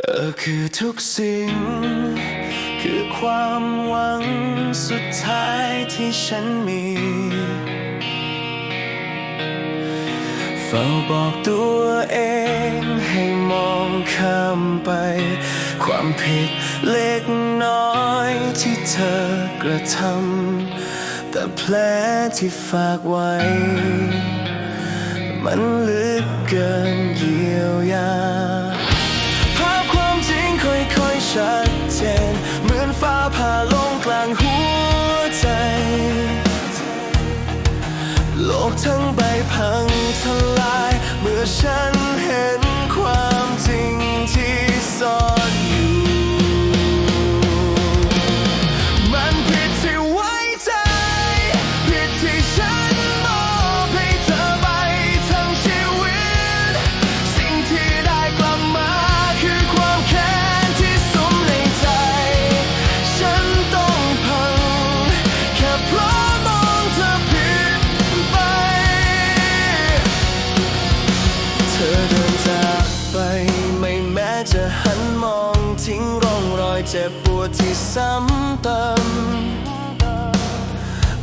เธอคือทุกสิ่ง คือความหวังสุดท้ายที่ฉันมี เฝ้าบอกตัวเองให้มองข้ามไป ความผิดเล็กน้อยที่เธอกระทำแต่แผลที่ฝากไว้ มันลึกเกินเยียวยา เจน เหมือนฟ้าผ่าลงกลางหัวใจ โลกทั้งใบพังทลาย เมื่อฉันเห็นความจริงที่ซ่อน เจ็บปวดที่ซ้ำเติม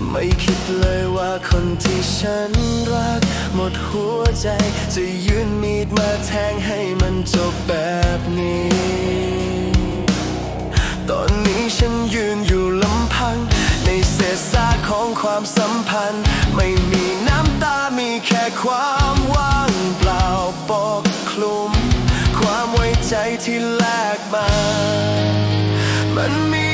ไม่คิดเลยว่าคนที่ฉันรัก หมดหัวใจ จะยื่นมีดมาแทงให้มันจบแบบนี้ ตอนนี้ฉันยืนอยู่ลำพัง ในเศษซากของความสัมพันธ์ ไม่มีน้ำตามีแค่ความว่างเปล่าปกคลุม ความไว้ใจที่แลกมา มัน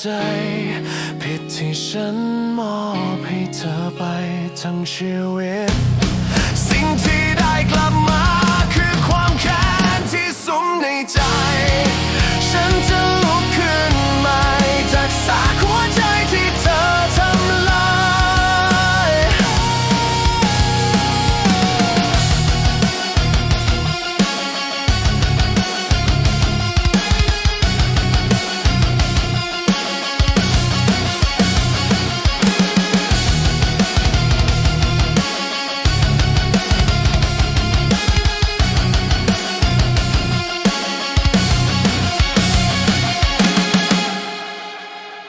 ใจ ผิดที่ฉันมอบให้เธอไปทั้งชีวิต